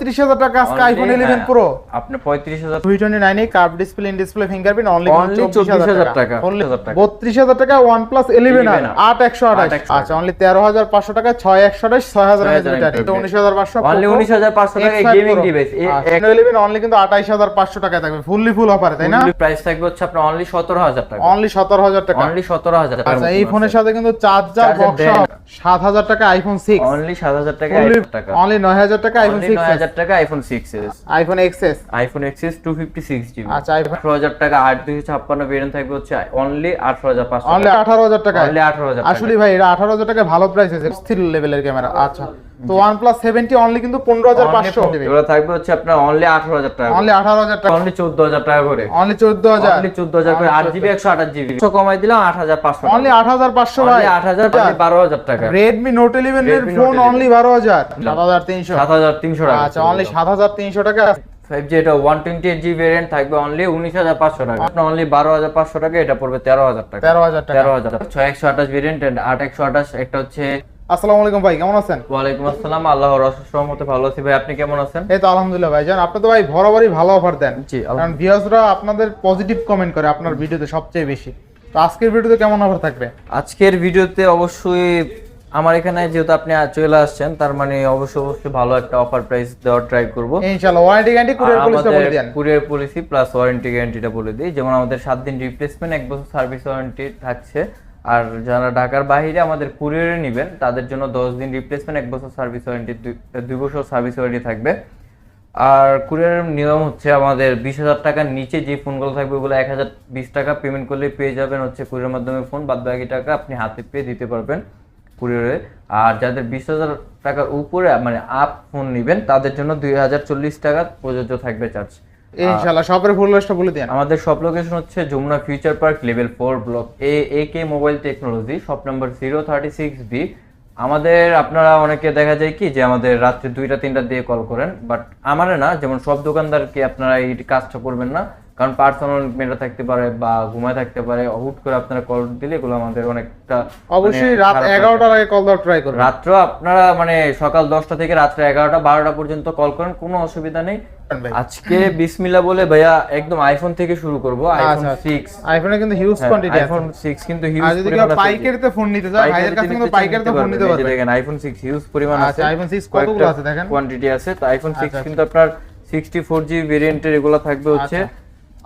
পঁয়ত্রিশ হাজার টাকা আজকে আইফোন ইলেভেন হ্যাঁ, প্রো আপনি পঁয়ত্রিশ হাজার দুই টোয়েন্টি নাইনে curve display in display fingerprint only Only 24,000 টাকা। বত্রিশ হাজার টাকা ওয়ান প্লাস ইলেভেন আর। আট একশো আঠাশ। আচ্ছা অনলি তেরো হাজার পাঁচশো টাকা ছয় একশো আঠাশ ছয় হাজার এটা উনিশ হাজার পাঁচশো Only 19,500 টাকায় gaming device। এ- এক- ইলেভেন অনলি কিন্তু আঠাইশ হাজার পাঁচশো টাকায় থাকবে ফুললি ফুল অফার তাই না? প্রাইস থাকবে হচ্ছে আপনার অনলি সতেরো হাজার টাকা। অনলি সতেরো হাজার টাকা। অনলি সতেরো হাজার টাকা আচ্ছা এই ফোনের সাথে কিন্তু চার্জার বক্স সাত হাজার টাকা আইফোন সিক্স অনলি সাত হাজার টাকা টাকা। অনলি নয় হাজার টাকা আইফোন সিক্স হাজার টাকা iPhone six S iPhone XS iPhone XS two fifty six GB আচ্ছা আইফোন আঠারো হাজার টাকা আট দুইশো ছাপ্পান্ন ভেরিয়েন্ট থাকবে হচ্ছে অনলি আঠারো হাজার পাঁচশো অনলি আঠারো হাজার টাকা? অনলি আঠারো হাজার আসলে ভাই এটা আঠারো হাজার টাকা ভালো প্রাইস আছে স্থির লেভেলের ক্যামেরা আচ্ছা। তো প্লাস সেভেন্টি অনলি কিন্তু পনেরো হাজার পাঁচশো। এগুলো থাকবে হচ্ছে আপনার অনলি আঠারো হাজার টাকা অনলি আঠারো হাজার টাকা। অনলি চোদ্দ হাজার টাকা করে। অনলি চোদ্দ হাজার। অনলি চোদ্দ হাজার করে। আট জিবি একশো আঠাশ জিবি। কমাই দিলাম আট হাজার পাঁচশো অনলি আট হাজার পাঁচশো ভাই। আট হাজার বারো হাজার টাকা। রেডমি নোট ইলেভেন এর Redmi ফোন Note 11 অনলি বারো হাজার। সাত হাজার তিনশো। সাত হাজার তিনশো টাকা। আচ্ছা অনলি সাত হাজার তিনশো টাকা। ফাইভ জি এটা one twenty eight G variant থাকবে অনলি উনিশ হাজার পাঁচশো টাকা। আপনার অনলি বারো হাজার পাঁচশো টাকা এটা পড়বে তেরো হাজার টাকা। তেরো হাজার টাকা। তেরো হাজার। ছয় একশো আঠাশ ভেরিয়েন্ট আট একশো আঠাশ একটা হচ্ছে আসসালামু আলাইকুম ভাই কেমন আছেন? ওয়ালাইকুম আসসালাম ভালো আছি। ভাই আপনি কেমন আছেন? এই তো আলহামদুলিল্লাহ ভাই জান আপনি তো ভাই বরাবরই ভালো অফার দেন। জি কারণ ভিউয়ার্সরা আপনাদের পজিটিভ কমেন্ট করে আপনার ভিডিওতে সবচেয়ে বেশি। তো আজকের ভিডিওতে কেমন অফার থাকবে? আজকের ভিডিওতে অবশ্যই আমার এখানে যেহেতু আপনি চলে আসছেন তার মানে অবশ্যই অবশ্যই ভালো একটা অফার প্রাইস দেওয়ার ট্রাই করব। ইনশাআল্লাহ ওয়ারেন্টি গ্যারান্টি কুরিয়ার পলিসিটা বলে দেন। কুরিয়ার পলিসি প্লাস ওয়ারেন্টি গ্যারান্টিটা বলে দিই। যেমন আমাদের সাত দিন রিপ্লেসমেন্ট এক বছর সার্ভিস ওয়ারেন্টি থাকছে। আর যারা ঢাকার বাইরে আমাদের কুরিয়ারে নেবেন, তাদের জন্য দশ দিন রিপ্লেসমেন্ট এক বছর সার্ভিস ওয়ারেন্টি দুই বছর সার্ভিস ওয়ারেন্টি থাকবে। আর কুরিয়ারের নিয়ম হচ্ছে আমাদের বিশ হাজার টাকার নিচে যে ফোনগুলো থাকবে, ওগুলো এক হাজার বিশ টাকা পেমেন্ট করলে পেয়ে যাবেন হচ্ছে কুরিয়ার মাধ্যমে ফোন বাদ বাকি টাকা আপনি হাতে পেয়ে দিতে পারবেন কুরিয়ারে আর যাদের বিশ হাজার টাকার উপরে মানে আপ ফোন নেবেন, তাদের জন্য দুই হাজার চল্লিশ টাকা প্রযোজ্য থাকবে চার্জ ইনশাআল্লাহ শপের ফুল লিস্টটা বলে দেন আমাদের শপ লোকেশন হচ্ছে Jamuna future park level four block A A K mobile technology shop number zero thirty six B আমাদের আপনারা অনেকে দেখা যায় কি যে আমাদের রাত্রে দুইটা তিনটা দিয়ে কল করেন বাট আমারে না যেমন সব দোকানদারকে আপনারা এই কাজটা করবেন না কারণ পার্সোনাল মেটা থাকতে পারে বা ঘুমায় থাকতে পারে হুট করে আপনারা কল দিলে এগুলো আমাদের অনেকটা অবশ্যই মানে রাত এগারোটার আগে কল দেওয়ার ট্রাই করবেন। রাত্র আপনারা মানে সকাল দশটা থেকে রাত্রে এগারোটা বারোটা পর্যন্ত কল করেন কোনো অসুবিধা নেই। আজকে বিসমিল্লা বলে ভাইয়া একদম আইফোন থেকে শুরু করব আইফোন আচ্ছা, সিক্স আইফোনে কিন্তু হিউজ কোয়ান্টিটি আইফোন সিক্স কিন্তু আর হিউজ যদি কেউ পাইকারিতে ফোন নিতে চায় ভাইদের কাছে কিন্তু পাইকারিতে ফোন নিতে পারবে দেখেন আইফোন সিক্স হিউজ পরিমাণ আছে। আচ্ছা আইফোন 6 কতগুলো আছে দেখেন? কোয়ান্টিটি আছে। তো আইফোন আচ্ছা, কিন্তু আপনার সিক্সটি ফোর জি ভেরিয়েন্টের এগুলো থাকবে হচ্ছে।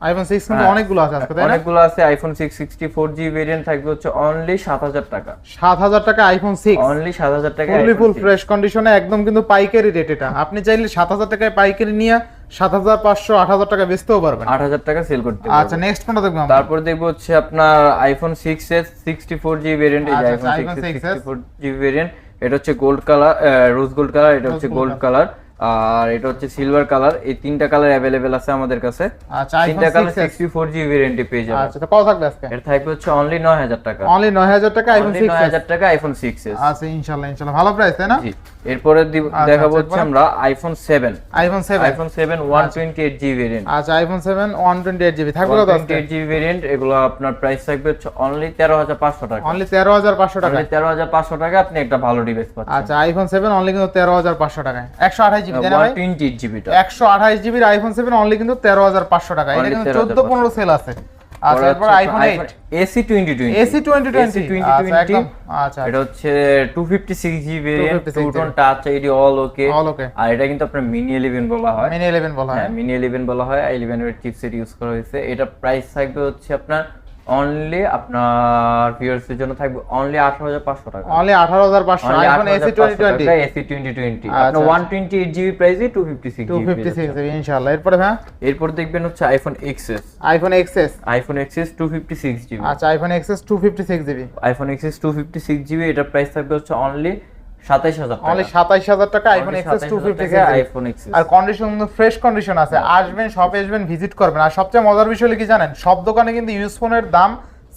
আইফোন 6 কিন্তু হ্যাঁ। অনেকগুলো আছে আজকে তাই না? অনেকগুলো আছে iPhone six sixty four G variant থাকবে হচ্ছে অনলি সাত হাজার টাকা। 7000 টাকা আইফোন 6 অনলি সাত হাজার টাকা ফুললি ফুল ফ্রেশ কন্ডিশনে একদম কিন্তু পাইকারি রেট এটা। আপনি চাইলে 7000 টাকায় পাইকারি নিয়ে 7500 8000 টাকা বেচতেও পারবেন। আট হাজার টাকা সেল করতে আচ্ছা নেক্সট কোনটা দেখব আমরা? তারপর দেখব হচ্ছে আপনার iPhone six S sixty four G variant এই আইফোন আচ্ছা, six iPhone 6s sixty four G variant এটা হচ্ছে gold colour rose gold colour এটা হচ্ছে গোল্ড কালার আর এটা হচ্ছে সিলভার কালার এই তিনটা কালার অ্যাভেলেবেল আছে আমাদের কাছে। আচ্ছা তিনটা colour 6s sixty four G ভেরিয়েন্টে পেয়ে যাবেন। আচ্ছা তো কত থাকবে আজকে? এটা থাকবে হচ্ছে অনলি নয় হাজার টাকা। অনলি 9000 টাকা আইফোন অনলি 6 নয় হাজার টাকা আইফোন সিক্স এস আচ্ছা ইনশাআল্লাহ ইনশাআল্লাহ ভালো প্রাইস তাই না? জি। এরপরে আচ্ছা, দেখাবো আচ্ছা, হচ্ছে আমরা iPhone seven iPhone 7 iPhone seven one twenty eight variant আচ্ছা আইফোন 7 128 জিবি থাকবে কত আজকে? এইট জিবি ভেরিয়েন্ট এগুলো আপনার প্রাইস থাকবে হচ্ছে অনলি তেরো হাজার পাঁচশো টাকা। অনলি 13500 টাকা। অনলি তেরো হাজার পাঁচশো টাকা আপনি একটা ভালো ডিভাইস পাচ্ছেন। আচ্ছা আইফোন 7 অনলি কিন্তু 13500 টাকায়। 128 জিবি তাই না ওয়ান ভাই? টোয়েন্টি এইট জিবিটা 128 জিবির আইফোন 7 অনলি কিন্তু 13500 টাকা। এটা কিন্তু 14 13,500 15 সেল আছে। আচ্ছা এরপর iPhone 8 SE twenty twenty SE 2020 আচ্ছা আচ্ছা এটা হচ্ছে two fifty six G 256 two tone touch ID all okay all okay আর এটা কিন্তু আপনার মিনি ইলেভেন বলা হয়। মিনি 11 বলা হয়। হ্যাঁ মিনি বলা হয়। ইলেভেন এর চিপসেট ইউজ করা হয়েছে। এটা প্রাইস থাকবে হচ্ছে আপনার অনলি আপনার ভিউয়ার্স এর জন্য থাকবে অনলি আঠারো হাজার পাঁচশো টাকা। Only 18500 iPhone SE 2020 SE twenty twenty আচ্ছা, আপনার ওয়ান টোয়েন্টি এইট জিবি প্রাইসে টু ফিফটি সিক্স 256 জিবি ইনশাআল্লাহ। এরপরে হ্যাঁ এরপর দেখবেন হচ্ছে iPhone XS iPhone XS iPhone XS two fifty six GB আচ্ছা iPhone XS 256 GB iPhone XS two fifty six GB এটার প্রাইস থাকবে হচ্ছে অনলি সাতাইশ হাজার টাকা। আইফোন এক্সএস 256 জিবি আইফোন আর কন্ডিশন ফ্রেশ কন্ডিশন আছে। আসবেন শপে আসবেন ভিজিট করবেন। আর সবচেয়ে মজার বিষয় কি জানেন? সব দোকানে কিন্তু ইউজ ফোনের দাম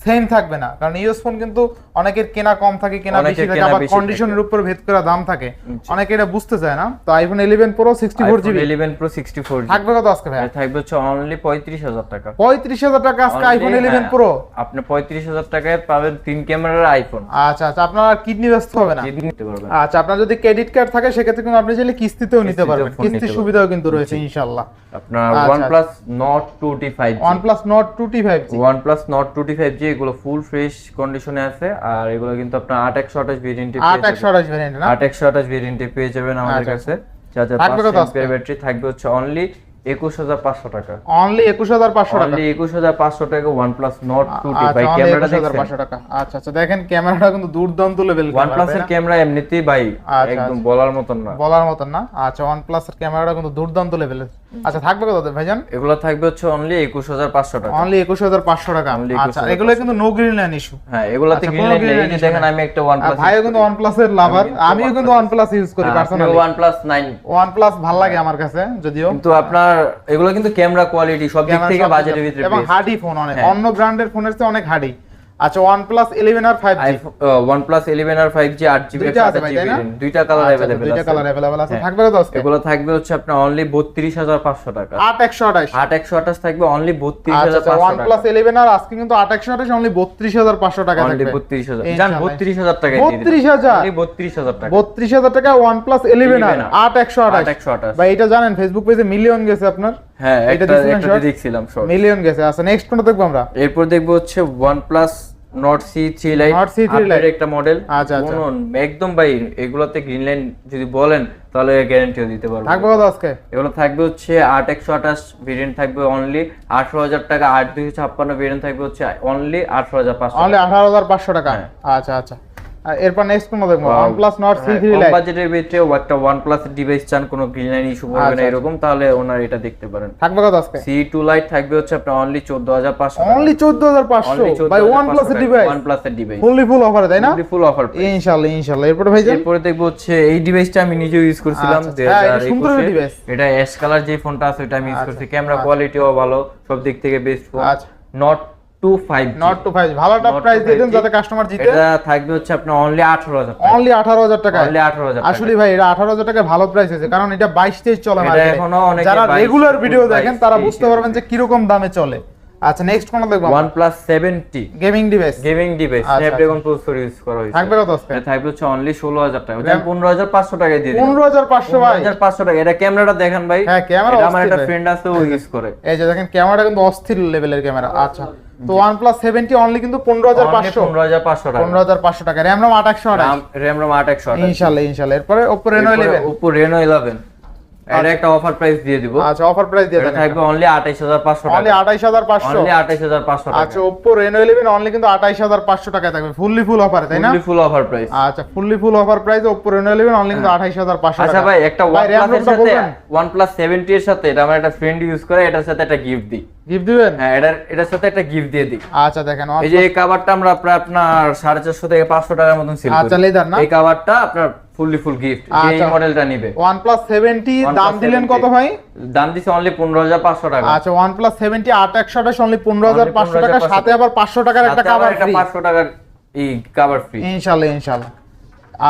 সেম থাকবে না। কারণ ইউএস ফোন কিন্তু অনেকের কেনা কম থাকে কেনা বেশি থাকে আবার কন্ডিশনের উপর ভেদ করে দাম থাকে। অনেকে এটা বুঝতে চায় না। তো iPhone eleven pro sixty four GB eleven pro sixty four থাকবে কত আজকে ভাই? থাকবে হচ্ছে অনলি পঁয়ত্রিশ হাজার টাকা। পঁয়ত্রিশ হাজার টাকা আজকে আইফোন ইলেভেন হ্যাঁ, প্রো আপনি পঁয়ত্রিশ হাজার টাকায় পাবেন তিন ক্যামেরার আইফোন আচ্ছা আচ্ছা আপনার কিডনি ব্যস্ত হবে না? কিডনি নিতে পারবেন। আচ্ছা আপনার যদি ক্রেডিট কার্ড থাকে সেক্ষেত্রে কিন্তু আপনি চাইলে কিস্তিতেও নিতে পারবেন। কিস্তির সুবিধাও কিন্তু রয়েছে ইনশাল্লাহ আপনার আচ্ছা, OnePlus Nord 2T 5G OnePlus Nord 2T 5G OnePlus Nord 2T 5G এগুলো ফুল ফ্রেশ কন্ডিশনে আছে আর এগুলো কিন্তু আপনার 8128 ভেরিয়েন্টে আট একশো আঠাশ ভ্যারিয়েন্ট না? 8128 ভেরিয়েন্টে পেয়ে যাবেন আমাদের আচ্ছা। কাছে। চার্জার থাকবে কত 5 ব্যাটারি থাকবে হচ্ছে অনলি 21500 টাকা। অনলি একুশ হাজার পাঁচশো টাকা? অনলি 21500 টাকা OnePlus Nord 2T আচ্ছা ভাই ক্যামেরাটা 21,500 দেখছেন? টাকা। আচ্ছা আচ্ছা দেখেন ক্যামেরাটা কিন্তু দুর্দান্ত লেভেল OnePlus এর ক্যামেরা এমনিতেই ভাই আচ্ছা, একদম বলার মতন না। বলার মতন না। আচ্ছা OnePlus এর ক্যামেরাটা কিন্তু দুর্দান্ত লেভেলের আচ্ছা থাকবে কত ভাইজান? এগুলো থাকবে হচ্ছে অনলি 21500 টাকা। অনলি একুশ হাজার পাঁচশো টাকা। Only আচ্ছা এগুলো কিন্তু নো গ্রিন লাইন ইস্যু হ্যাঁ এগুলাতে গ্রিন green নেই। এই দেখেন আমি একটা OnePlus ভাইও কিন্তু OnePlus এর লাভার আমিও কিন্তু OnePlus ইউজ করি পার্সোনালি OnePlus 9 OnePlus ভালো লাগে আমার কাছে যদিও। কিন্তু আপনার এগুলো কিন্তু ক্যামেরা কোয়ালিটি সব দিক থেকে বাজেটের ভিতরে এবং। হার্ডি ফোন অনেক। হ্যাঁ। অন্য ব্র্যান্ডের ফোনের চেয়ে অনেক হার্ডি আচ্ছা OnePlus 11 আর 5G আইফোন OnePlus 11 আর 5G 8GB দুইটা আছে ভাই, তাই না? দুইটা কালার আচ্ছা, अवेलेबल দুইটা আছে কালার अवेलेबल আছে হ্যাঁ। থাকবে কত আজকে এগুলো থাকবে হচ্ছে আপনার অনলি 32500 টাকা 8128 8 128 থাকবে অনলি আচ্ছা আচ্ছা 32500 টাকা OnePlus 11 আর আজকে কিন্তু 8128 অনলি 32500 টাকা অনলি থাকবে 32000 জান ইনশাআল্লাহ। 32000 টাকা দিয়ে দিলাম 32,000? অনলি 32000 টাকা 32000 টাকা OnePlus 11 আর 11 8128 8128 ভাই এটা জানেন ফেসবুক পেজে মিলিয়ন গেছে আপনার হ্যাঁ এটা? দেখছিলাম মিলিয়ন গেছে আচ্ছা নেক্সট কোনটা দেখব আমরা? এরপর দেখব হচ্ছে OnePlus Nord C3 Lite Nord C3 update Lite। একটা মডেল আচ্ছা, আচ্ছা। একদম ভাই এগুলোতে গ্রিন লাইন যদি বলেন তাহলে গ্যারান্টিও দিতে পারব। থাকবে কত আজকে? এগুলো থাকবে হচ্ছে আট একশো আঠাশ ভেরিয়েন্ট থাকবে অনলি আঠারো হাজার টাকা আট দুইশো ছাপ্পান্ন ভেরিয়েন্ট থাকবে হচ্ছে অনলি আঠারো হাজার পাঁচশো অনলি 18500 টাকা। হ্যাঁ। আচ্ছা আচ্ছা। এরপর নেক্সট দেখব OnePlus Nord C3 Lite বাজেটের ভিতরে একটা প্লাস ডিভাইস চান কোনো গ্রিন লাইন ইস্যু পড়বে আচ্ছা, না এরকম তাহলে ওনার এটা দেখতে পারেন। থাকবে কত আজকে? সি টু লাইট থাকবে হচ্ছে আপনার অনলি চোদ্দ হাজার পাঁচশো অনলি 14500 ভাই OnePlus এর ডিভাইস প্লাস এর ডিভাইস ফুললি ফুল অফারে তাই না? ফুল অফার ইনশাআল্লাহ ইনশাআল্লাহ। এরপর ভাই এরপরে দেখব হচ্ছে এই ডিভাইসটা আমি নিজেও ইউজ করছিলাম আচ্ছা, হ্যাঁ, এটা সুন্দর একটা এটা এস কালার যে ফোনটা আছে ওটা আমি ইউজ আচ্ছা, করছি। ক্যামেরা কোয়ালিটিও ভালো সব দিক থেকে বেস্ট ফোন আচ্ছা। নট নট প্রাইস দিয়ে দেন যাতে কাস্টমার জিতে। এটা থাকবে হচ্ছে আপনার অনলি আঠারো হাজার অনলি 18000 টাকা অনলি আসলে ভাই এটা 18000 টাকা ভালো প্রাইস আছে কারণ এটা 22 তেইশ চলে এটা মার্কেটে যারা রেগুলার ভিডিও দেখেন তারা বুঝতে পারবেন যে কীরকম দামে চলে। আচ্ছা নেক্সট কোন দেখব plus seventy gaming device gaming device Snapdragon processor use করা হয়েছে। থাকবে কত আজকে? এটা থাকবে হচ্ছে অনলি ষোলো হাজার টাকা। ওটা পনেরো হাজার পাঁচশো টাকায় দিয়ে দিলাম। 15500 ভাই। হাজার পাঁচশো টাকা। এটা ক্যামেরাটা দেখেন ভাই। হ্যাঁ, ক্যামেরা আমার একটা ফ্রেন্ড আছে ও ইউজ করে। এই যে দেখেন ক্যামেরাটা কিন্তু অস্থির লেভেলের ক্যামেরা। আচ্ছা তো OnePlus 70 অনলি কিন্তু 15500 পনেরো হাজার পাঁচশো টাকা। 15500 টাকা। RAM RAM 828 র্যাম রম আট একশো ইনশাআল্লাহ ইনশাআল্লাহ এরপরে Oppo Reno 11 উপর রেনো ইলেভেন এটা একটা অফার প্রাইস দিয়ে দিব। আচ্ছা অফার প্রাইস দিয়ে দেন থাকবে অনলি আঠাইশ হাজার পাঁচশো অনলি টাকা 28500 অনলি আঠাইশ হাজার পাঁচশো টাকা। আচ্ছা Oppo Reno 11 অনলি কিন্তু 28500 টাকায় থাকবে। ফুললি ফুল অফার তাই না? ফুললি ফুল অফার প্রাইস আচ্ছা fully full offer price Oppo Reno 11 only কিন্তু 28500 টাকা আচ্ছা টাকা। ভাই একটা ভাই, RAM OnePlus এর সাথে? OnePlus 70 এর সাথে এটা আমার একটা ফ্রেন্ড ইউজ করে এটার সাথে একটা গিফট দিই। গিফট দিবেন? হ্যাঁ এটার এটার সাথে একটা গিফট দিয়ে দিই। আচ্ছা দেখেন এই যে এই কাভারটা আমরা প্রায় আপনার সাড়ে চারশো থেকে পাঁচশো টাকার মতন সেল করি। আচ্ছা, লেদার না? এই কাভারটা আপনার ফুললি ফুল গিফট যে এই আচ্ছা। মডেলটা নিবে। OnePlus 70 দাম দিলেন কত ভাই? দাম দিছে অনলি পনেরো হাজার পাঁচশো টাকা। আচ্ছা OnePlus 70 8128 অনলি 15500 টাকা। 15,500 সাথে আবার 500 টাকার একটা কভার ফ্রি পাঁচশো টাকার এই কাভার ফ্রি ইনশাআল্লাহ ইনশাআল্লাহ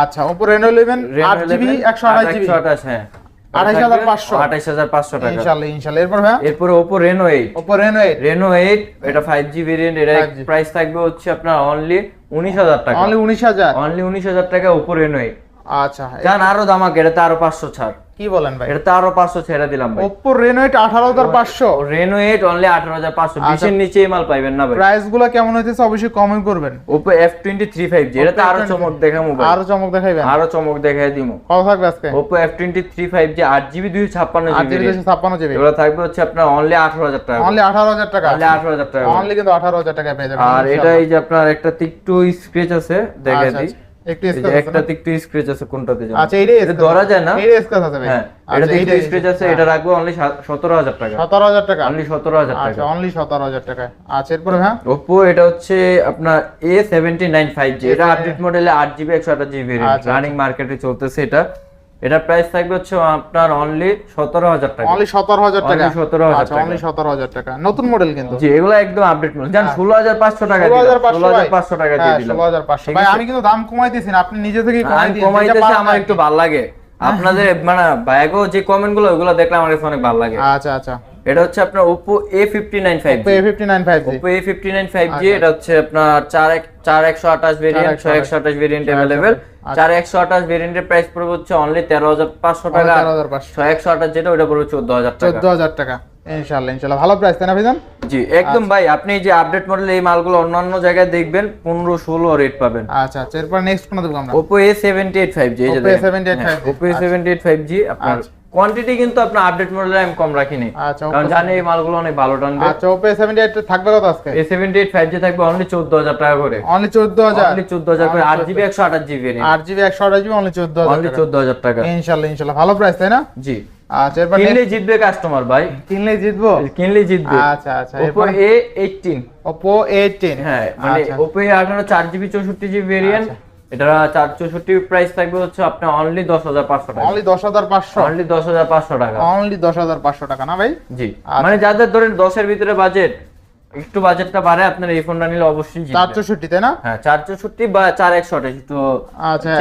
আচ্ছা Oppo Reno 11 8GB 128GB 128 হ্যাঁ। 28,500 28500 টাকা। ইনশাআল্লাহ ইনশাআল্লাহ এরপর ভাই এরপরে Oppo Reno 8 Oppo Reno 8 Reno 8 এটা 5G ভেরিয়েন্ট এটা প্রাইস থাকবে হচ্ছে আপনার অনলি 19000 টাকা। অনলি 19000 অনলি 19000 টাকা Oppo Reno 8 আচ্ছা। আরও দামাক এটাতে আরও 500 ছাড়। কি বলেন ভাই? এটাতে আরও 500 ছেড়ে দিলাম ভাই। 8 18500 Reno 8 অনলি 18500 20 এর নিচে মাল পাইবেন না ভাই। প্রাইসগুলো কেমন হইতেছে অবশ্যই কমেন্ট করবেন। Oppo F23 5G এটাতে আরও চমক আরও চমক দেখাইবেন। আরও চমক দেখাই দিমু। কত থাকবে আজকে? Oppo F23 5G 8GB 256 আট GB জিবি ছাপ্পান্ন জিবি এগুলো থাকবে হচ্ছে আপনার অনলি 18000 টাকা। অনলি আঠারো হাজার টাকা। অনলি 18000 টাকা। অনলি কিন্তু আঠারো হাজার টাকা পেয়ে যাবেন আর এটা এই যে আপনার একটা একটু স্ক্র্যাচ আছে দেখাই আচ্ছা, দিই। আচ্ছা। একটু একটা স্ক্র্যাচ আছে কোনটাতে আচ্ছা এটা ধরা যায় না? এইটাই স্ক্র্যাচ আছে ভাই। হ্যাঁ আচ্ছা, এটা একটু স্ক্র্যাচ আছে এটা রাখব অনলি 17000 টাকা। সতেরো হাজার টাকা? অনলি 17000 আচ্ছা অনলি সতেরো হাজার টাকা। আচ্ছা এরপরে হ্যাঁ Oppo এটা হচ্ছে আপনার A79 5G এটা আপডেট মডেলে 8GB 128GB রানিং মার্কেটে চলতেছে এটা। এটার প্রাইস থাকবে হচ্ছে আপনার অনলি সতেরো হাজার টাকা। অনলি সতেরো হাজার টাকা। Only 17,000 আচ্ছা টাকা। অনলি সতেরো হাজার টাকা। নতুন মডেল কিন্তু। জি এগুলো একদম আপডেট মডেল জান ষোলো হাজার পাঁচশো টাকা ষোলো হাজার দিলাম ষোলো হাজার পাঁচশো টাকা দিয়ে দিলাম ষোলো হাজার পাঁচশো। ভাই আমি কিন্তু দাম কমাই দিয়েছি না, আপনি নিজে থেকে কমাই কমাইতেছি আমার একটু। ভালো লাগে। আপনাদের মানে ভাইয়াকেও যে কমেন্টগুলো ওগুলো দেখলে আমার কাছে অনেক ভালো লাগে। আচ্ছা আচ্ছা। এটা হচ্ছে আপনার Oppo A59 5G Oppo A59 5G Oppo A59 5G আচ্ছা। এটা হচ্ছে আপনার 4 চার একশো আঠাশ ভেরিয়েন্ট ছয় একশো আঠাশ ভেরিয়েন্ট অ্যাভেলেবেল চার একশো আঠাশ ভেরিয়েন্টের প্রাইস পড়বে হচ্ছে অনলি তেরো হাজার পাঁচশো টাকা। তেরো হাজার পাঁচশো। ছয় একশো আঠাশ যেটা ওটা পড়বে চোদ্দ হাজার টাকা। চোদ্দ হাজার টাকা। ইনশাল্লাহ ইনশাল্লাহ ভালো প্রাইস তাই না ভাইজান? জি একদম ভাই আপনি এই যে আপডেট মডেল এই মালগুলো অন্যান্য জায়গায় দেখবেন পনেরো ষোলো রেট পাবেন। আচ্ছা আচ্ছা। এরপর নেক্সট কোন দেবো আমরা? Oppo A78 5G এই যে Oppo দেখেন। A78 হ্যাঁ, 5G Oppo A78 5G আপনার আচ্ছা। কোয়ান্টিটি কিন্তু আপনার আপডেট মডেলে আমি কম রাখিনি। আচ্ছা কারণ জানি এই মালগুলো অনেক ভালো টানবে। আচ্ছা Oppo A78 থাকবে কত আজকে? A78 5G থাকবে অনলি চোদ্দ হাজার টাকা করে। অনলি চোদ্দ হাজার? অনলি চোদ্দ হাজার করে। আট জিবি একশো আঠাশ জিবি আট জিবি অনলি চোদ্দ হাজার অনলি চোদ্দ হাজার টাকা। ইনশাল্লাহ ইনশাল্লাহ। ভালো প্রাইস তাই না? জি। আচ্ছা এরপর কিনলে জিতবে কাস্টমার ভাই। কিনলে জিতবো? কিনলে জিতবে। আচ্ছা আচ্ছা Oppo এরপর A18 Oppo A18 হ্যাঁ মানে আচ্ছা। Oppo A18 চার জিবি চৌষট্টি জিবি ভেরিয়েন্ট এটা চার চৌষট্টি প্রাইস থাকবে হচ্ছে আপনার অনলি দশ হাজার পাঁচশো টাকা। অনলি দশ হাজার পাঁচশো? অনলি দশ হাজার পাঁচশো টাকা। অনলি দশ হাজার পাঁচশো টাকা না ভাই? জি। আচ্ছা। মানে যাদের ধরেন দশের ভিতরে বাজেট একটু বাজেটটা বাড়ে আপনার এই ফোনটা নিলে অবশ্যই। চার চৌষট্টি তাই না? হ্যাঁ চার চৌষট্টি বা চার একশো আঠাশ তো আচ্ছা।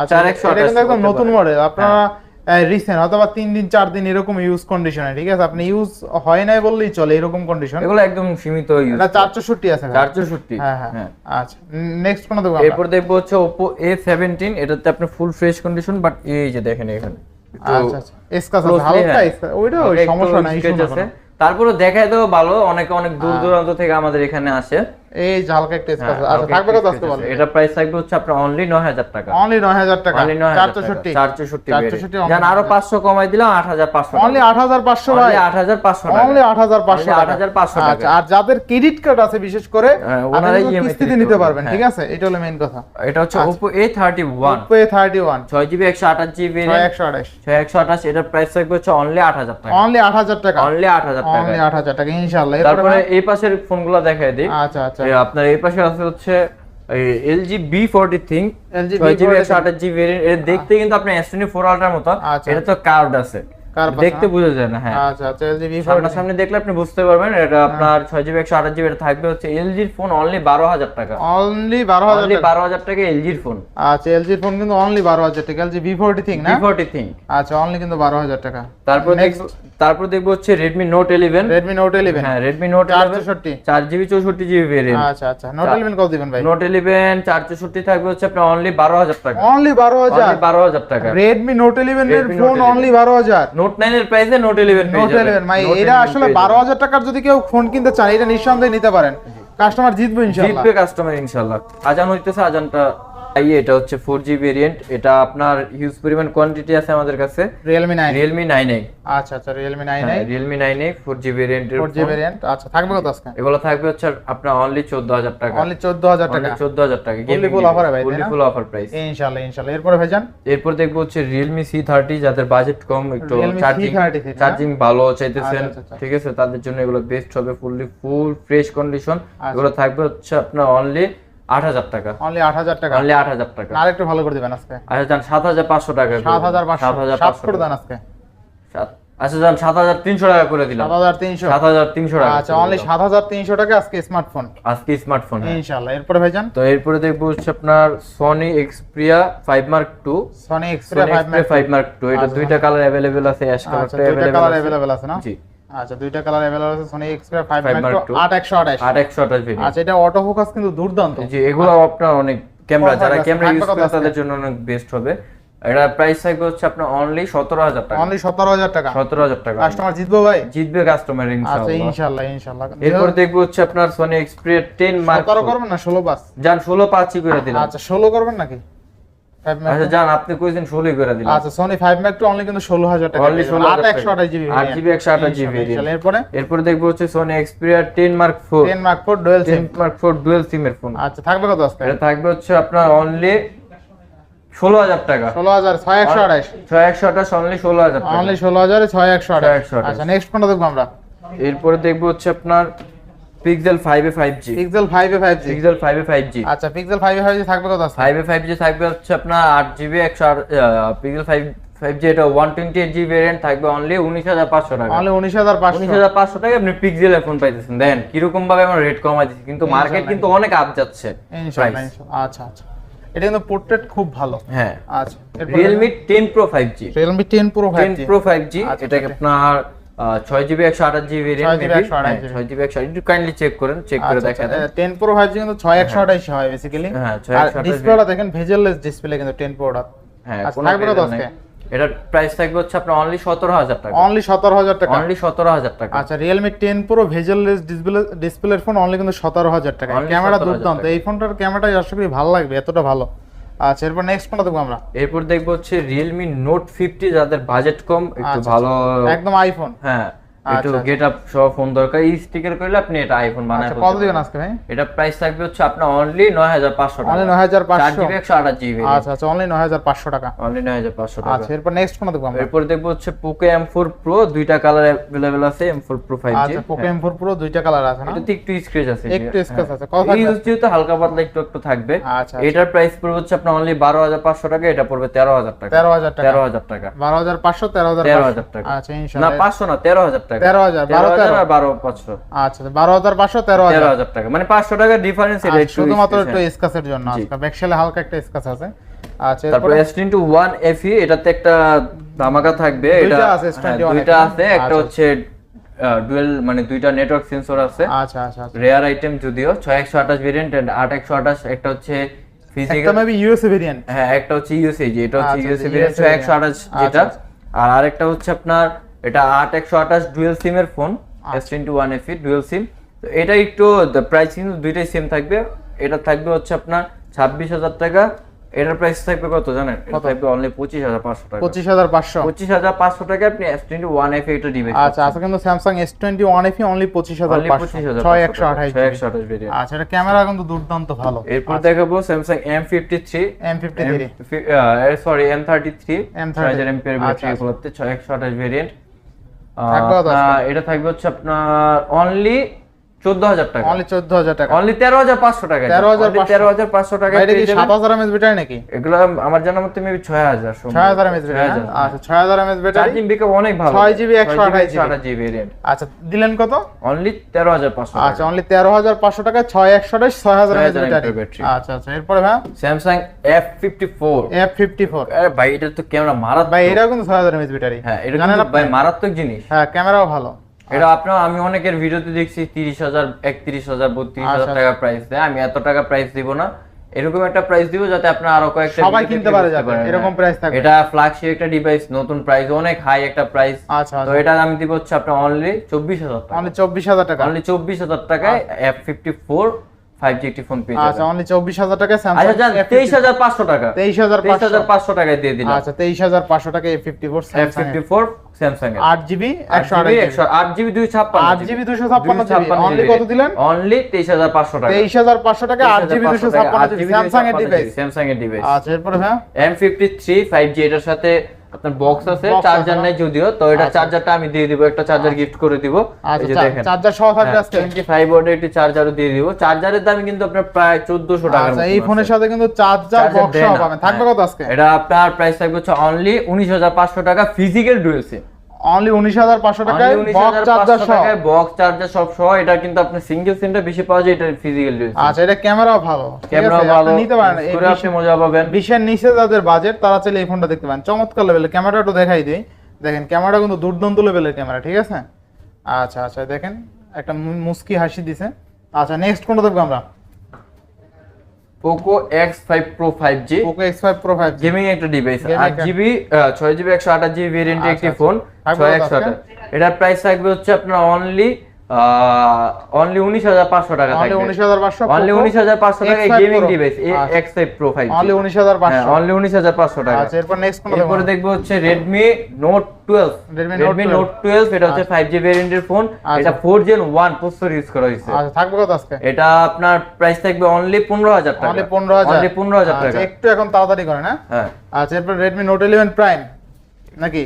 আচ্ছা চার একশো আঠাশ একদম নতুন মডেল আপনারা রিসেন্ট অথবা তিন দিন চার দিন এরকম ইউজ কন্ডিশনে ঠিক আছে? আপনি ইউজ হয় নাই বললেই চলে এরকম কন্ডিশন এগুলো একদম সীমিত এটা চার চৌষট্টি আছে ভাই। চার চৌষট্টি হ্যাঁ হ্যাঁ। হ্যাঁ। আচ্ছা নেক্সট কোন দেবো এরপর দেখব হচ্ছে Oppo A17 এটাতে আপনার ফুল ফ্রেশ কন্ডিশন বাট এই যে দেখেন এখানে। আচ্ছা আচ্ছা। এসকাস আছে হালকা হ্যাঁ। ওইটা ওই সমস্যা নাই ইস্যু আছে। তারপরে দেখায় তো ভালো অনেকে অনেক দূর দূরান্ত থেকে আমাদের এখানে আসে। এই যে হালকা একটা হ্যাঁ, আচ্ছা থাকবে কত আজকে বলেন এটা প্রাইস থাকবে হচ্ছে আপনার অনলি নয় হাজার টাকা। অনলি নয় হাজার টাকা। অনলি নয় চার হাজার চৌষট্টি চার চৌষট্টি চার বেড়ে। চৌষট্টি জান আরও পাঁচশো কমাই দিলাম আট হাজার পাঁচশো অনলি আট হাজার পাঁচশো ভাই। অনলি আট হাজার পাঁচশো অনলি আট হাজার পাঁচশো Only 8,500 টাকা। আচ্ছা আর যাদের ক্রেডিট কার্ড আছে বিশেষ করে হ্যাঁ, আপনি ওনারাই কিন্তু EMI তে কিস্তিতে নিতে পারবেন, ঠিক আছে? এটা হলো মেইন কথা। এটা হচ্ছে আচ্ছা। Oppo A thirty one Oppo thirty one ছয় জিবি একশো আঠাশ জিবি ছয় একশো আঠাশ। ছয় একশো আঠাশ এটার প্রাইস থাকবে হচ্ছে অনলি আট হাজার টাকা। অনলি আট হাজার টাকা। অনলি আট হাজার টাকা। অনলি আট হাজার টাকা ইনশাল্লাহ এরপরে তারপরে এই পাশের ফোনগুলো দেখাই দিই। আচ্ছা আচ্ছা। আপনার এই পাশে আছে হচ্ছে LG B forty ThinQ LG ছয় জিবি একশো আঠাশ জিবি দেখতে কিন্তু আপনার এস টোয়েন্টি ফোর আল্ট্রার মতো আচ্ছা। এটা তো কার্ড আছে, দেখতে বোঝা যায় না হ্যাঁ। আচ্ছা আচ্ছা এলজি ভি সামনাসামনি দেখলে আপনি বুঝতে পারবেন এটা আপনার ছয় জিবি একশো আঠাশ জিবি এটা থাকবে হচ্ছে এলজির ফোন অনলি বারো হাজার টাকা। অনলি টাকা? এলজির ফোন আচ্ছা এলজির ফোন কিন্তু অনলি বারো হাজার টাকা এলজি ভি থিং না? থিঙ্ক আচ্ছা অনলি কিন্তু বারো হাজার টাকা। তারপর তারপর দেখব হচ্ছে হ্যাঁ জিবি চৌষট্টি জিবি ভেরিয়েন্ট আচ্ছা আচ্ছা নোট ইলেভেন কত দিবেন ভাই। নোট ইলেভেন চার চৌষট্টি থাকবে হচ্ছে আপনার অনলি বারো হাজার টাকা। অনলি বারো হাজার। অনলি বারো হাজার টাকা। রেডমি নোট ইলেভেন এর ফোন অনলি বারো হাজার। নোট এর প্রাইসে নোট ইলেভেন নোট ইলেভেন মানে এটা আসলে বারো হাজার টাকার যদি কেউ ফোন কিনতে চান এটা নিঃসন্দেহে নিতে পারেন। কাস্টমার জিতবে ইনশাল্লাহ জিতবে কাস্টমার ইনশাল্লাহ আজান হইতেছে আজানটা আই এটা হচ্ছে ফোর জি ভেরিয়েন্ট এটা আপনার হিউজ পরিমাণ কোয়ান্টিটি আছে আমাদের কাছে। Realme nine Realme nine A. আচ্ছা আচ্ছা Realme nine Realme nine A four G ভেরিয়েন্টের ফোর জি ভেরিয়েন্ট আচ্ছা থাকবে কত আজকে? এগুলো থাকবে হচ্ছে আপনার অনলি চোদ্দ হাজার টাকা। অনলি চোদ্দ হাজার টাকা। চোদ্দ হাজার টাকা। Full offer এ ভাই, না? ফুল অফার প্রাইস ইনশাল্লাহ ইনশাল্লাহ এরপরে ভাইজান এরপর দেখব হচ্ছে রিয়েলমি সি থার্টি যাদের বাজেট কম একটু চার্জিং C30 চার্জিং ভালো চাইতেছেন। আচ্ছা, আচ্ছা, ঠিক আছে তাদের জন্য এগুলো বেস্ট হবে ফুললি ফুল ফ্রেশ কন্ডিশন আচ্ছা। এগুলো থাকবে হচ্ছে আপনার অনলি আট হাজার টাকা। অনলি আট হাজার টাকা? অনলি আট হাজার টাকা। আর একটু ভালো করে দিবেন আজকে। আচ্ছা যান সাত হাজার পাঁচশো টাকা সাত হাজার সাত হাজার পাঁচশো করে দেন আজকে। সাত- আচ্ছা যান সাত হাজার তিনশো টাকা করে দিলাম। সাত হাজার তিনশো। সাত হাজার তিনশো টাকা আচ্ছা অনলি সাত হাজার তিনশো টাকা আজকে স্মার্টফোন আজকে স্মার্টফোন ইনশাল্লাহ এরপরে ভাইজান? তো এরপরে দেখব হচ্ছে আপনার Sony Xperia five mark two Sony Xperia five mark two এটা আচ্ছা। দুইটা কালার অ্যাভেলেবেল আছে অ্যাশ কালারটা দুইটা কালার অ্যাভেলেবেল অ্যাভেলেবেল আছে না? জি। আচ্ছা দুইটা কালার অ্যাভেলেবেল আছে Sony Xperia five 5 max Mark II। আট একশো আঠাশ। আট আঠাশ ভেরিয়েন্ট আচ্ছা এটা অটো ফোকাস কিন্তু দুর্দান্ত। জি এগুলো আপনার অনেক ক্যামেরা যারা ক্যামেরা ইউজ করে তাদের জন্য অনেক বেস্ট হবে। এটা প্রাইস থাকবে হচ্ছে আপনার অনলি সতেরো হাজার টাকা। অনলি সতেরো হাজার টাকা? সতেরো হাজার টাকা। কাস্টমার জিতবে ভাই? জিতবে কাস্টমার আচ্ছা ইনশাআল্লাহ ইনশাল্লাহ এরপর দেখব হচ্ছে আপনার সনি এক্সপ্রিয়া টেন মার্ক সতেরো করবেন না ষোলো পাস যান ষোলো পাঁচই করে দিলাম। আচ্ছা ষোলো করবেন নাকি? আচ্ছা যান আপনি কইছেন ষোলোই করে দিলাম আচ্ছা Sony five mark two only কিন্তু ষোলো হাজার টাকা অনলি ষোলো আট একশো আঠাশ জিবি আট জিবি একশো আঠাশ জিবি এরপরে? এরপর দেখব হচ্ছে Sony Xperia ten mark four ten mark dual SIM mark four dual সিমের ফোন আচ্ছা থাকবে কত আজকে? এটা থাকবে হচ্ছে আপনার অনলি ষোলো হাজার টাকা। ষোলো হাজার ছয় একশো আঠাশ। ছয় একশো আঠাশ অনলি টাকা। অনলি ষোলো হাজারে ছয় একশো আঠাশ। 6128 আচ্ছা নেক্সট কোনটা দেখব আমরা। এরপরে দেখব হচ্ছে আপনার Pixel 5 A 5G Pixel five A five G Pixel 5 A 5G আচ্ছা Pixel five A five G থাকবে কত আছে? 5 এ 5G থাকবে হচ্ছে আপনার 8GB 100 পিক্সেল 5 5G এটা 128GB ভেরিয়েন্ট থাকবে অনলি 19500 টাকা। অনলি উনিশ হাজার পাঁচশো। 19500 টাকা আপনি পিক্সেল ফোন পাইতেছেন। দেখেন কীরকম ভাবে আমরা রেট কমাই দিচ্ছি কিন্তু মার্কেট কিন্তু অনেক আপ যাচ্ছে। ইনশাআল্লাহ। আচ্ছা আচ্ছা। এটা কিন্তু পোর্ট্রেট খুব ভালো। হ্যাঁ। আচ্ছা Realme 10 Pro 5G Realme ten pro five 10 Pro 5G আচ্ছা, এটাকে আপনার ছয় জিবি একশো আঠাশ জিবি ভেরিয়েন্ট 6GB 128GB ছয় জিবি একশো একটু কাইন্ডলি চেক করেন চেক করে আচ্ছা, টেন প্রো ফাইভ কিন্তু ছয় একশো আঠাইশ হয় বেসিক্যালি হ্যাঁ, ডিসপ্লেটা দেখেন ভেজেললেস ডিসপ্লে কিন্তু টেন প্রোটা হ্যাঁ আচ্ছা, কোনো থাকবে কত ভেজাল আজকে? নেই। এটার প্রাইস থাকবে হচ্ছে আপনার অনলি সতেরো হাজার টাকা। অনলি সতেরো হাজার টাকা। অনলি সতেরো হাজার টাকা। আচ্ছা Realme ten pro bezelless display ডিসপ্লের ফোন অনলি কিন্তু সতেরো হাজার টাকা। ক্যামেরা 17,000 দুর্দান্ত। এই ফোনটার ক্যামেরাটা আশা করি ভালো লাগবে এতটা ভালো। আচ্ছা এরপর নেক্সট ফোনটা দেখব আমরা। এরপর দেখব হচ্ছে রিয়েলমি নোট ফিফটি যাদের বাজেট কম একটু আচ্ছা, ভালো একদম আইফোন হ্যাঁ। একটু আচ্ছা, গেট আপ সহ ফোন দরকার। এই স্টিকার করলে আপনি এটা আইফোন বানায় আচ্ছা কত দিবেন আজকে ভাই? এটা প্রাইস থাকবে হচ্ছে আপনার অনলি নয় হাজার পাঁচশো টাকা। অনলি নয় হাজার চার পাঁচশো জিবি একশো আঠাশ জিবি আচ্ছা আচ্ছা অনলি নয় হাজার পাঁচশো টাকা। অনলি নয় হাজার পাঁচশো টাকা। আচ্ছা এরপর নেক্সট ফোনটা দেখব আমরা? এরপর দেখব হচ্ছে এম ফোর প্রো দুইটা কালার অ্যাভেলেবেল আছে M four pro five G আচ্ছা পোকো এম ফোর প্রো দুইটা কালার আছে না? এটাতে একটু স্ক্রেচ আছে একটু scratch আছে। কত থাকবে? ইউজ যেহেতু হালকা পাতলা একটু একটু থাকবে। আচ্ছা, এটার প্রাইস পড়বে হচ্ছে আপনার অনলি বারো হাজার পাঁচশো টাকা এটা পড়বে তেরো হাজার টাকা। তেরো হাজার টাকা। তেরো হাজার টাকা। বারো হাজার পাঁচশো তেরো হাজার তেরো পাঁচশো। হাজার টাকা। আচ্ছা না ইনশাল্লাহ পাঁচশো না তেরো হাজার টাকা। তেরো হাজার, বারো হাজার আর বারো পাঁচশো। আচ্ছা বারো হাজার পাঁচশো তেরো তেরো হাজার হাজার টাকা। মানে পাঁচশো টাকার ডিফারেন্স এটা একটু শুধুমাত্র একটু। জন্য ব্যাকশেলে হালকা একটা আছে। আচ্ছা তারপর এরপরে এস টোয়েন্টি ওয়ান এফি এটাতে একটা ধামাকা থাকবে। এটা দুইটা আছে, হ্যাঁ, S21 দুইটা FE আছে। একটা আচ্ছা। হচ্ছে ডুয়েল মানে দুইটা নেটওয়ার্ক সেন্সর আছে। আচ্ছা রেয়ার আইটেম যদিও ছয় একশো আঠাশ ভেরিয়েন্ট আট একশো আঠাশ একটা হচ্ছে একটা ফিজিক্যাল মেবি ইউএসএ ভেরিয়েন্ট হ্যাঁ একটা হচ্ছে ইউএসএ এটা হচ্ছে ইউএসএ ভেরিয়েন্ট যেটা। আর আরেকটা হচ্ছে আপনার এটা আট একশো আঠাশ ডুয়েল সিমের ফোন আচ্ছা। S twenty one FE dual SIM তো এটা একটু প্রাইস কিন্তু দুইটাই সেম থাকবে। এটা থাকবে হচ্ছে আপনার ছাব্বিশ হাজার টাকা। এটার প্রাইস থাকবে কত জানেন? এটা থাকবে অনলি পঁচিশ হাজার পাঁচশো টাকা। পঁচিশ হাজার পাঁচশো। পঁচিশ হাজার পাঁচশো টাকা আপনি এস টোয়েন্টি ওয়ান এফি এটা ডিভাইস আচ্ছা আচ্ছা কিন্তু Samsung S twenty one FE only পঁচিশ হাজার অনলি পঁচিশ। হাজার ছয় একশো আঠাইশ ছয় একশো আঠাশ ভেরিয়েন্ট আচ্ছা এটা ক্যামেরা কিন্তু দুর্দান্ত ভালো। এরপর দেখাবো Samsung M fifty three M fifty three sorry M thirty three M33 ছয় হাজার এমপিআর আচ্ছা, ব্যাটারি আচ্ছা। উপলব্ধ ছয় একশো আঠাশ ভেরিয়েন্ট? এটা থাকবে হচ্ছে আপনার অনলি চোদ্দ হাজার টাকা। অনলি চোদ্দ হাজার টাকা। অনলি তেরো হাজার পাঁচশো টাকা। 13,500 তেরো হাজার পাঁচশো টাকা ভাই, এটা কি সাত হাজার এমএস ব্যাটারি নাকি? এগুলো আমার জানার মতে মেবি ছয় হাজার ছয় হাজার এমএস ব্যাটারি আচ্ছা ছয় হাজার এমএস ব্যাটারি চার্জিং পিকআপ অনেক ভালো। 6GB 128GB জিবি আচ্ছা দিলেন কত? অনলি তেরো হাজার পাঁচশো আচ্ছা অনলি তেরো হাজার পাঁচশো টাকা ছয় একশো আঠাশ ছয় হাজার এমএস ব্যাটারি ব্যাটারি। আচ্ছা আচ্ছা এরপরে ভাই? Samsung F fifty four F fifty four ভাই এটা তো ক্যামেরা মারাত্মক। ভাই এটাও কিন্তু ছয় হাজার এমএস ব্যাটারি হ্যাঁ এটা জানেন ভাই মারাত্মক জিনিস। হ্যাঁ ক্যামেরাও ভালো। এটা আপনার আমি অনেকের ভিডিওতে দেখছি তিরিশ হাজার একত্রিশ হাজার বত্রিশ হাজার আচ্ছা। টাকা প্রাইস দেয়। আমি এত টাকা প্রাইস দিব না। এরকম একটা প্রাইস দিব যাতে আপনার আরও কয়েকটা সবাই কিনতে পারে যাবে এরকম প্রাইস price থাকবে। এটা ফ্ল্যাগশিপ একটা ডিভাইস নতুন প্রাইস অনেক হাই একটা প্রাইস আচ্ছা তো আচ্ছা এটা আমি দিব হচ্ছে আপনার অনলি চব্বিশ হাজার টাকা। অনলি চব্বিশ হাজার টাকা। অনলি চব্বিশ হাজার টাকায় F fifty four five G একটি ফোন পেয়ে আচ্ছা যাবেন অনলি টাকা আচ্ছা হাজার পাঁচশো টাকা। তেইশ হাজার তেইশ পাঁচশো হাজার পাঁচশো টাকায় দিয়ে দিলাম। আচ্ছা তেইশ হাজার পাঁচশো টাকা F fifty four F fifty four Samsung এর। আট জিবি একশো আট আঠাশ জিবি একশো আট জিবি দুই ছাপ্পান্ন আট জিবি দুশো ছাপ্পান্ন জিবি অনলি কত দিলেন? অনলি তেইশ হাজার পাঁচশো টাকা। তেইশ হাজার পাঁচশো টাকা আট জিবি দুশো ছাপ্পান্ন জিবি স্যামসাং এর ডিভাইস স্যামসাং এর ডিভাইস আচ্ছা এরপরে থ্রি ফাইভ জি এটার সাথে আপনার বক্স আছে চার্জার নাই যদিও তো এটা আচ্ছা। চার্জারটা আমি দিয়ে দিব একটা চার্জার গিফট করে দিব। এই যে আচ্ছা দেখেন। চার্জার সহ থাকবে আজকে? টোয়েন্টি ফাইভ ওয়াটের একটি চার্জারও দিয়ে দিব। চার্জারের দাম কিন্তু আপনার প্রায় চোদ্দশো টাকা আচ্ছা এই ফোনের সাথে কিন্তু চার্জার বক্স সহ পাবেন। থাকবে হ্যাঁ। কত আজকে? এটা আপনার প্রাইস থাকবে হচ্ছে অনলি উনিশ হাজার পাঁচশো টাকা ফিজিক্যাল ডুয়েল সিম অনলি উনিশ হাজার পাঁচশো টাকায় বক্স চার্জার সহ। বক্স চার্জার সব সহ এটা কিন্তু আপনি সিঙ্গেল সিমটা বেশি পাওয়া যায় এটা ফিজিক্যাল আচ্ছা এটা ভালো। ক্যামেরা ভালো নিতে পারেন। করে আপনি মজা পাবেন। বিশের নিচে যাদের বাজেট তারা চাইলে এই ফোনটা দেখতে পারেন। চমৎকার লেভেলের ক্যামেরা একটু দেখাই দিই। দেখেন ক্যামেরা কিন্তু দুর্দান্ত লেভেলের ক্যামেরা ঠিক আছে? আচ্ছা আচ্ছা দেখেন একটা মুস্কি হাসি দিছে। আচ্ছা নেক্সট কোনটা দেখব আমরা? Poco X five pro five G Poco X five pro five gaming একটা ডিভাইস আট জিবি ছয় জিবি একশো আঠাশ জিবি ভেরিয়েন্টের আচ্ছা, একটি আচ্ছা। ফোন থাকবে ছয় একশো? আঠাশ এটার প্রাইস থাকবে হচ্ছে আপনার অনলি অনলি উনিশ হাজার পাঁচশো টাকা অনলি থাকবে। অনলি উনিশ হাজার পাঁচশো টাকা gaming. Device. X five pro five only উনিশ হাজার পাঁচশো। অনলি উনিশ হাজার পাঁচশো টাকা। আচ্ছা এরপর নেক্সট কোনটা এরপরে দেখব হচ্ছে Redmi Note 12 Redmi Note 12 এটা হচ্ছে 5G ভেরিয়েন্টের ফোন। এটা 4 Gen 1 প্রসেসর ইউজ করা হয়েছে। আচ্ছা থাকবে কত আজকে? এটা আপনার প্রাইস থাকবে অনলি 15000 টাকা। অনলি পনেরো হাজার। অনলি 15000 টাকা। একটু এখন তাড়াতাড়ি করেন হ্যাঁ? হ্যাঁ। আচ্ছা এরপর রেডমি নোট ইলেভেন প্রাইম নাকি?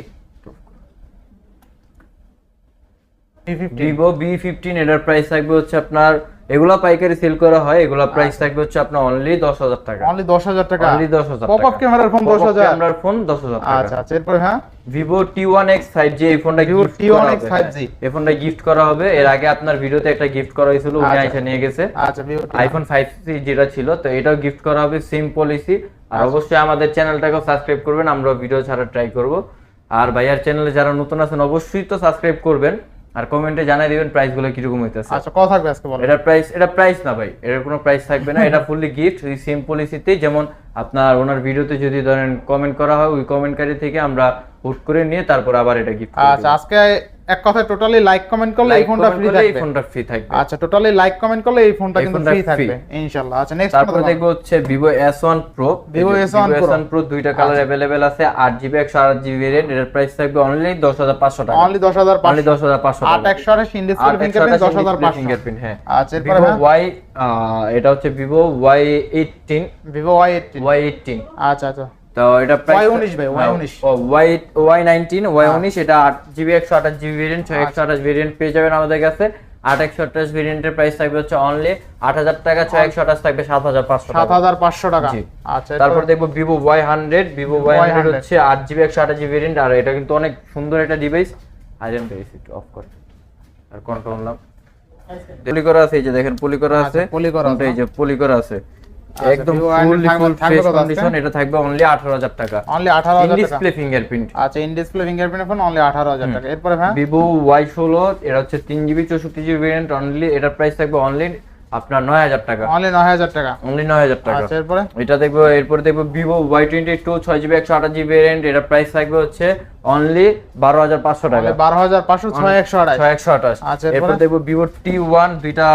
ভিভো বি ফিফটিন এটার প্রাইস থাকবে হচ্ছে আপনার এগুলা পাইকারি সেল করা হয় এগুলা প্রাইস থাকবে হচ্ছে আপনার অনলি দশ হাজার টাকা। অনলি দশ হাজার টাকা? অনলি দশ হাজার পপ আপ ক্যামেরার ফোন দশ হাজার? ক্যামেরার ফোন দশ হাজার টাকা। আচ্ছা আচ্ছা এরপরে হ্যাঁ? Vivo T one X five G এই ফোনটা Vivo গিফট T1X করা হবে। 5G এই ফোনটা গিফট করা হবে। এর আগে আপনার ভিডিওতে একটা গিফট করা হয়েছিল উনি আচ্ছা। আইসা নিয়ে গেছে। আচ্ছা ভিভো আইফোন ফাইভ সি যেটা ছিল তো এটাও গিফট করা হবে সেম পলিসি আর আচ্ছা। অবশ্যই আমাদের চ্যানেলটাকেও সাবস্ক্রাইব করবেন আমরা ভিডিও ছাড়া ট্রাই করব। আর ভাইয়ার চ্যানেলে যারা নতুন আছেন অবশ্যই তো সাবস্ক্রাইব করবেন। আর কমেন্টে জানাই দিবেন প্রাইসগুলো কীরকম হইতেছে। আচ্ছা কথা থাকবে আজকে বলো? এটা প্রাইস এটা প্রাইস না ভাই এর কোনো প্রাইস থাকবে না এটা ফুললি গিফট এই সেম পলিসিতে যেমন আপনার ওনার ভিডিওতে যদি ধরেন কমেন্ট করা হয় ওই কমেন্টকারী থেকে আমরা হুট করে নিয়ে তারপর আবার এটা গিফট আচ্ছা আজকে এক কথায় টোটালি লাইক কমেন্ট করলে এই ফোনটা ফ্রি থাকবে এই ফোনটা ফ্রি থাকবে। আচ্ছা টোটালি লাইক কমেন্ট করলে এই ফোনটা কিন্তু ফ্রি থাকবে ইনশাআল্লাহ আচ্ছা নেক্সট তারপরে দেখব হচ্ছে S one pro Vivo S1 Pro। দুইটা কালার আছে আট জিবি একশো আট জিবি ভেরিয়েন্ট এটার প্রাইস থাকবে অনলি দশ হাজার পাঁচশো টাকা। অনলি দশ হাজার অনলি দশ হাজার পাঁচশো আট একশো আঠাশ ইন্ডিসপ্লে ফিঙ্গারপ্রিন্ট দশ হাজার পাঁচশো। ফিঙ্গারপ্রিন্ট হ্যাঁ। আচ্ছা এরপরে ভিভো ওয়াই এটা হচ্ছে Vivo Y eighteen Y eighteen আচ্ছা আচ্ছা। তো এটা প্রাইস Y19 ভাই, Y19 Y Y nineteen Y উনিশ এটা আট জিবি একশো আঠাশ জিবি ভেরিয়েন্ট ছয় একশো আঠাশ ভেরিয়েন্ট পেয়ে যাবেন আমাদের কাছে। আট একশো আঠাশ ভেরিয়েন্টের প্রাইস থাকবে হচ্ছে অনলি আট হাজার টাকা ছয় একশো আঠাশ থাকবে সাত হাজার পাঁচশো সাত হাজার পাঁচশো টাকা। আচ্ছা তারপর দেখব Vivo Y hundred Vivo Y hundred হচ্ছে আট জিবি একশো আঠাশ জিবি ভেরিয়েন্ট আর এটা কিন্তু অনেক সুন্দর একটা ডিভাইস আইরেন অফ করে। আর কন্ট্রোল নাম? পলি করা আছে এই যে দেখেন পলি করা আচ্ছা, আছে। poly করা এই আছে। যে পলি করা আছে। আচ্ছা, একদম ফুললি ফুল ফ্রেশ কন্ডিশন এটা থাকবে অনলি আঠারো হাজার টাকা। অনলি আঠারো হাজার টাকা? ডিসপ্লে ফিঙ্গারপ্রিন্ট আচ্ছা in display fingerprint phone only আঠারো হাজার টাকা। এরপরে হ্যাঁ? ভিভো ওয়াই ষোলো এটা হচ্ছে তিন জিবি চৌষট্টি জিবি ভেরিয়েন্ট অনলি এটার প্রাইস থাকবে অনলি আপনার নয় হাজার টাকা। অনলি নয় হাজার টাকা। অনলি নয় হাজার টাকা। আচ্ছা এরপরে? এটা দেখব এরপর দেখব ভিভো ওয়াই টোয়েন্টি টু ছয় জিবি একশো আঠাশ জিবি ভেরিয়েন্ট এটার প্রাইস থাকবে হচ্ছে অনলি বারো হাজার পাঁচশো টাকা। বারো হাজার পাঁচশো ছয় একশো আড়াই ছয় একশো আঠাশ। আচ্ছা, এরপর? দেখব ভিভো টি ওয়ান দুইটা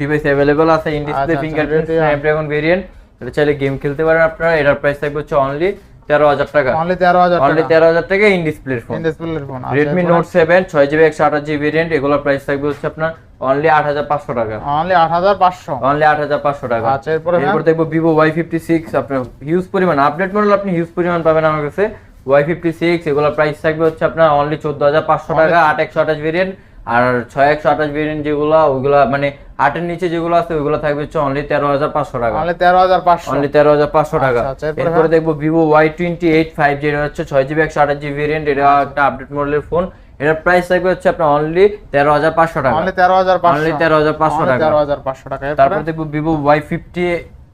ডিভাইস অ্যাভেলেবল আছে in display fingerprint Snapdragon variant এটা চাইলে গেম খেলতে পারেন আপনারা। এটার প্রাইস থাকবে হচ্ছে অনলি তেরো হাজার টাকা। অনলি তেরো হাজার অনলি তেরো হাজার টাকা ইন ডিসপ্লের phone in display phone Redmi note seven ছয় জিবি একশো আঠাশ জিবি ভেরিয়েন্ট এগুলোর প্রাইস থাকবে হচ্ছে আপনার অনলি আট হাজার পাঁচশো টাকা। অনলি আট হাজার পাঁচশো। অনলি আট হাজার পাঁচশো টাকা। আচ্ছা, এরপরে এরপর দেখব ভিভো ওয়াই ফিফটি সিক্স আপনার হিউজ পরিমাণ। আপডেট মডেল আপনি হিউজ পরিমাণ পাবেন আমার কাছে। ওয়াই ফিফটি সিক্স এগুলোর প্রাইস থাকবে হচ্ছে আপনার অনলি চোদ্দ হাজার পাঁচশো টাকা আট একশো আঠাশ ভেরিয়েন্ট আর ছয় একশো আঠাশ ভেরিয়েন্ট যেগুলো ওইগুলো মানে আটের নিচে যেগুলো আছে ওইগুলো থাকবে হচ্ছে অনলি তেরো হাজার পাঁচশো টাকা। অনলি তেরো হাজার পাঁচশো। অনলি তেরো হাজার পাঁচশো টাকা। আচ্ছা, এরপরে দেখব Vivo Y twenty eight five zero হচ্ছে ছয় জিবি একশো আঠাশ জিবি ভেরিয়েন্ট এটা একটা আপডেট মডেলের ফোন এটার প্রাইস থাকবে হচ্ছে আপনার অনলি তেরো হাজার পাঁচশো টাকা। অনলি তেরো হাজার পাঁচশো। টাকা। তেরো হাজার পাঁচশো টাকা। তারপর দেখব Vivo Y fifty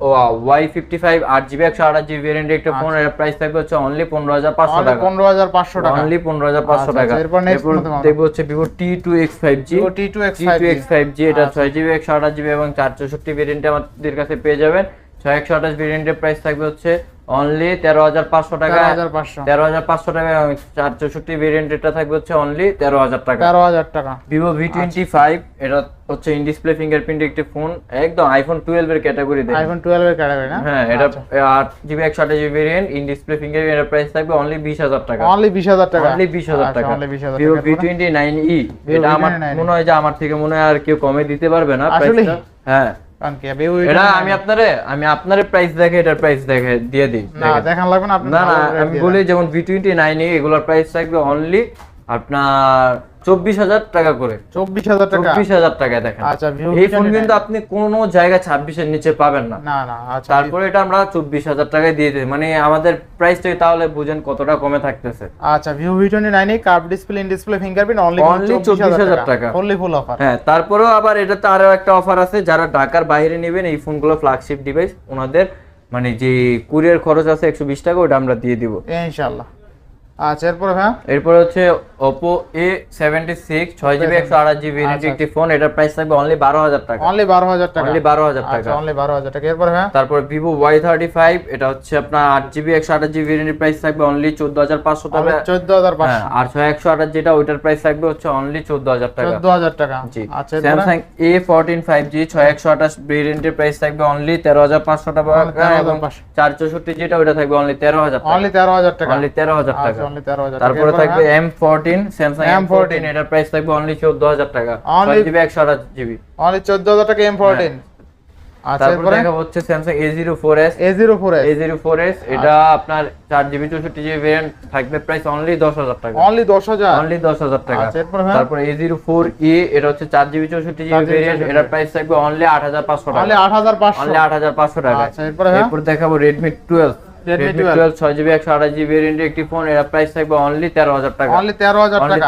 Y fifty five আট জিবি একশো আঠাশ জিবি ভেরিয়েন্ট একটা ফোন এর প্রাইস থাকবে হচ্ছে অনলি পনেরো হাজার পাঁচশো টাকা। পনেরো হাজার পাঁচশো টাকা। অনলি পনেরো হাজার পাঁচশো আচ্ছা, টাকা। আচ্ছা, এরপর? দেখব হচ্ছে Vivo T two X five G T2X T two X five G এটা ছয় জিবি একশো আঠাশ জিবি এবং চার চৌষট্টি ভেরিয়েন্টে আমাদের কাছে পেয়ে যাবেন। ছয় একশো আঠাশ ভেরিয়েন্টের প্রাইস থাকবে হচ্ছে অনলি তেরো হাজার পাঁচশো টাকা। তেরো হাজার পাঁচশো। টাকা চার চৌষট্টি ভেরিয়েন্টটা থাকবে হচ্ছে অনলি তেরো হাজার টাকা। তেরো হাজার টাকা। ভিভো ভি টোয়েন্টি ফাইভ এটা হচ্ছে ইন ডিসপ্লে ফিঙ্গারপ্রিন্ট একটি ফোন একদম আইফোন টুয়েলভ এর ক্যাটাগরি আইফোন টুয়েলভ এর ক্যাটাগরি না? হ্যাঁ এটা আট জিবি একশো আঠাশ GB variant in display fingerprint এর প্রাইস থাকবে অনলি বিশ হাজার টাকা। অনলি বিশ হাজার টাকা। অনলি বিশ হাজার আচ্ছা, টাকা। only 20,000 ভিভো। ভি টোয়েন্টি নাইন ই এটা আমার মনে হয় যে আমার থেকে মনে হয় আর কেউ কমে দিতে পারবে না? প্রাইসটা হ্যাঁ। এটা আমি আপনারে আমি আপনার প্রাইস দেখে এটার প্রাইস দেখে দিয়ে দিই না দেখান লাগবে না আপনি না আমি বলি যেমন ভি টোয়েন্টি নাইন এগুলোর প্রাইস থাকবে অনলি আপনার চব্বিশ হাজার টাকা করে। চব্বিশ হাজার টাকা? চব্বিশ হাজার টাকা দেখেন। আচ্ছা, এই ফোন কিন্তু আপনি কোনো জায়গায় ছাব্বিশের নিচে পাবেন না। না না আচ্ছা তারপরে এটা আমরা চব্বিশ হাজার টাকায় দিয়ে দিই। মানে আমাদের প্রাইসটা তাহলে বুঝেন কতটা কমে থাকতেছে। আচ্ছা Vivo V twenty nine curve display in display fingerprint only Only 24,000 টাকা। ফুললি ফুল অফার হ্যাঁ তারপরেও আবার এটাতে আরও একটা অফার আছে। যারা ঢাকার বাইরে নেবেন এই ফোনগুলো ফ্ল্যাগশিপ ডিভাইস ওনাদের মানে যে কুরিয়ার খরচ আছে একশো বিশ টাকা ওটা আমরা দিয়ে দিব। ইনশাআল্লাহ। আচ্ছা এরপরে হ্যাঁ? এরপর হচ্ছে ওপো এ সেভেন্টি সিক্স ছয় জিবি একশো আঠাশ জিবি আচ্ছা, একটি ফোন এটার প্রাইস থাকবে অনলি বারো হাজার টাকা। অনলি বারো হাজার টাকা? অনলি বারো হাজার টাকা। আচ্ছা অনলি বারো হাজার টাকা। এরপরে হ্যাঁ তারপর ভিভো ওয়াই থার্টি ফাইভ এটা হচ্ছে আপনার আট জিবি একশো আঠাশ জিবি প্রাইস থাকবে অনলি চোদ্দ হাজার পাঁচশো টাকা। চোদ্দ হাজার হ্যাঁ, পাঁচশো আর ছয় একশো আঠাশ যেটা ওইটার প্রাইস থাকবে হচ্ছে অনলি চোদ্দ হাজার টাকা। চোদ্দ হাজার টাকা। জি। আচ্ছা Samsung A fourteen five G ছয় একশো আঠাশ ভেরিয়েন্টের প্রাইস থাকবে অনলি তেরো হাজার পাঁচশো টাকা। 13,500 এবং চার চৌষট্টি যেটা ওইটা থাকবে অনলি তেরো হাজার টাকা। অনলি তেরো হাজার টাকা। অনলি তেরো হাজার আচ্ছা টাকা। অনলি তেরো হাজার তারপরে থাকবে হ্যাঁ? M fourteen Samsung M M14 এটার প্রাইস থাকবে অনলি টাকা। অনলি টাকা ফোরটিন আচ্ছা, তারপর হচ্ছে এটা আপনার ভেরিয়েন্ট থাকবে প্রাইস অনলি টাকা। অনলি অনলি টাকা। আচ্ছা? তারপর এটা হচ্ছে চার জিবি চৌষট্টি জিবি 4GB ভেরিয়েন্ট 64 প্রাইস থাকবে অনলি টাকা। অনলি অনলি টাকা। আচ্ছা, এরপর দেখাবো রেডমি টুয়েলভ রেডমি 12 টুয়েলভ ছয় জিবি একশো আঠাশ জিবি ভেরিয়েন্টের একটি ফোন এর প্রাইস থাকবে অনলি তেরো হাজার টাকা। অনলি অনলি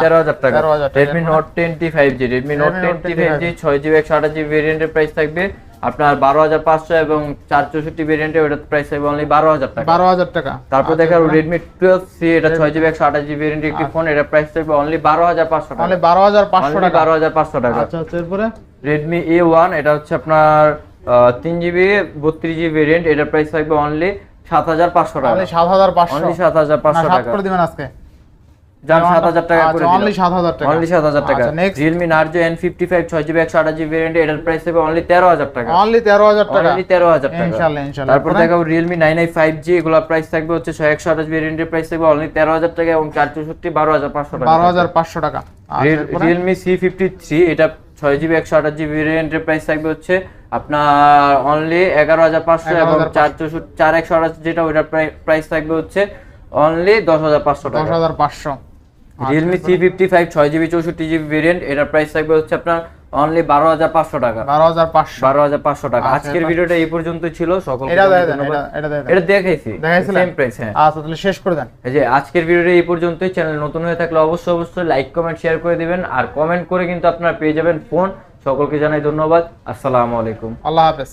টাকা। Redmi note ten T five G Redmi note Redmi ten Note T 10 five G ছয় জিবি একশো আঠাশ জিবি ভেরিয়েন্টের প্রাইস থাকবে। আপনার বারো হাজার পাঁচশো এবং চার চৌষট্টি ভেরিয়েন্টের ওটার প্রাইস থাকবে অনলি বারো হাজার টাকা। বারো হাজার টাকা। তারপর দেখা এরপরে? রেডমি টুয়েলভ সি এটা ছয় জিবি একশো আঠাশ জিবি ভেরিয়েন্টের একটি ফোন এটার প্রাইস থাকবে অনলি বারো হাজার পাঁচশো টাকা। বারো হাজার পাঁচশো টাকা। বারো হাজার পাঁচশো টাকা। আচ্ছা আচ্ছা এরপরে? রেডমি এ ওয়ান এটা হচ্ছে আপনার তিন জিবি বত্রিশ জিবি ভেরিয়েন্ট এটার প্রাইস থাকবে অনলি সাত হাজার পাঁচশো টাকা। সাত হাজার পাঁচশো। সাত হাজার পাঁচশো টাকা। করে দিবেন আজকে। যান সাত হাজার টাকা করে অনলি সাত হাজার টাকা। অনলি সাত হাজার টাকা। Realme Narzo N fifty five ছয় জিবি একশো আঠাশ জিবি ভেরিয়েন্ট এটার প্রাইস হবে অনলি তেরো হাজার টাকা। অনলি তেরো হাজার টাকা। অনলি তেরো হাজার টাকা। ইনশাল্লাহ ইনশাল্লাহ। তারপর এরপরে? দেখাবো Realme nine i five G এগুলোর প্রাইস থাকবে হচ্ছে ছয় একশো আঠাশ ভেরিয়েন্টের প্রাইস থাকবে অনলি তেরো হাজার টাকা এবং চার চৌষট্টি বারো হাজার পাঁচশো টাকা। বারো হাজার পাঁচশো টাকা। রিয়েলমি সি ফিফটি থ্রি এটা ছয় জিবি একশো আঠাশ জিবি ভেরিয়েন্টের প্রাইস থাকবে হচ্ছে আপনার অনলি এগারো হাজার পাঁচশো এবং চার চৌষট্টি চার একশো আঠাশ যেটা ওইটার প্রাইস থাকবে হচ্ছে অনলি দশ হাজার পাঁচশো দশ হাজার পাঁচশো। রিয়েলমি থ্রি ফিফটি ফাইভ ছয় জিবি চৌষট্টি জিবি ভেরিয়েন্ট এটার প্রাইস থাকবে হচ্ছে আপনার অনলি বারো হাজার পাঁচশো টাকা। বারো হাজার পাঁচশো। বারো হাজার পাঁচশো টাকা। আচ্ছা, আজকের ভিডিওটা এই পর্যন্ত ছিল। সকল এটা দেখাইছি। সেম প্রাইস হ্যাঁ। আচ্ছা তাহলে শেষ করে দেন। এই যে আজকের ভিডিওটা এই পর্যন্তই। চ্যানেল নতুন হয়ে থাকলে অবশ্যই অবশ্যই লাইক কমেন্ট শেয়ার করে দিবেন। আর কমেন্ট করে কিন্তু আপনারা পেয়ে যাবেন ফোন সকলকে জানাই ধন্যবাদ। আসসালামু আলাইকুম। আল্লাহ হাফেজ।